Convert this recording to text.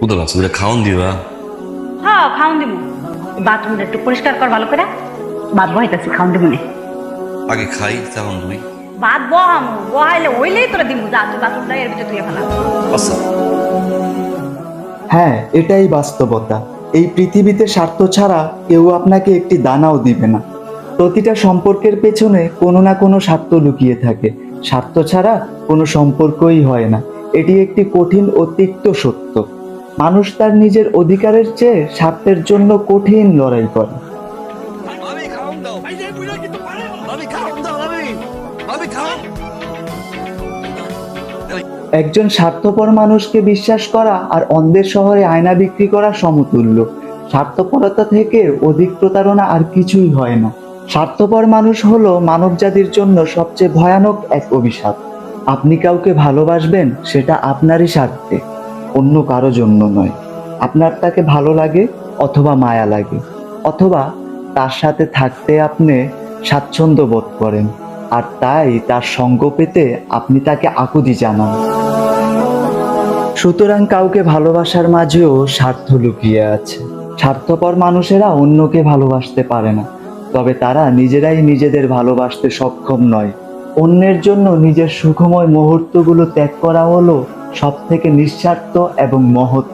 কোথাও লাগছে ওটা খাওয়ান দিবা। হ্যাঁ খাওন দিব। বাথরুমটা একটু পরিষ্কার কর ভালো করে। ভাত বহাইতেছি খাওন দিব নে। আগে খাই তখন তুমি। ভাত বহাম বহাইলে ওইলেই তোরা দিব যা তুই বাথরুমটা এর ভিতরে তুই ফেলা। আচ্ছা। হ্যাঁ এটাই বাস্তবতা। এই পৃথিবীতে স্বার্থ ছাড়া কেউ আপনাকে একটি দানাও দিবে না। প্রতিটা সম্পর্কের পেছনে কোনো না কোনো স্বার্থ লুকিয়ে থাকে। স্বার্থ ছাড়া কোনো সম্পর্কই হয় না। এটি একটি কঠিন ও তিক্ত সত্য। মানুষ তার নিজের অধিকারের চেয়ে স্বার্থের জন্য কঠিন লড়াই করে। একজন স্বার্থপর মানুষকে বিশ্বাস করা আর অন্ধের শহরে আয়না বিক্রি করা সমতুল্য। স্বার্থপরতা থেকে অধিক প্রতারণা আর কিছুই হয় না। স্বার্থপর মানুষ হলো মানবজাতির জন্য সবচেয়ে ভয়ানক এক অভিশাপ। আপনি কাউকে ভালোবাসবেন সেটা আপনারই স্বার্থে। অন্য কারও জন্য নয়। আপনার তাকে ভালো লাগে অথবা মায়া লাগে, অথবা তার সাথে থাকতে আপনি স্বাচ্ছন্দ্য বোধ করেন, আর তাই তার সঙ্গ পেতে আপনি তাকে আকুতি জানান। সুতরাং কাউকে ভালোবাসার মাঝেও স্বার্থ লুকিয়ে আছে। স্বার্থপর মানুষেরা অন্যকে ভালোবাসতে পারে না, তবে তারা নিজেরাই নিজেদের ভালোবাসতে সক্ষম নয়। অন্যের জন্য নিজের সুখময় মুহূর্তগুলো ত্যাগ করা হলো সব থেকে নিঃস্বার্থ এবং মহৎ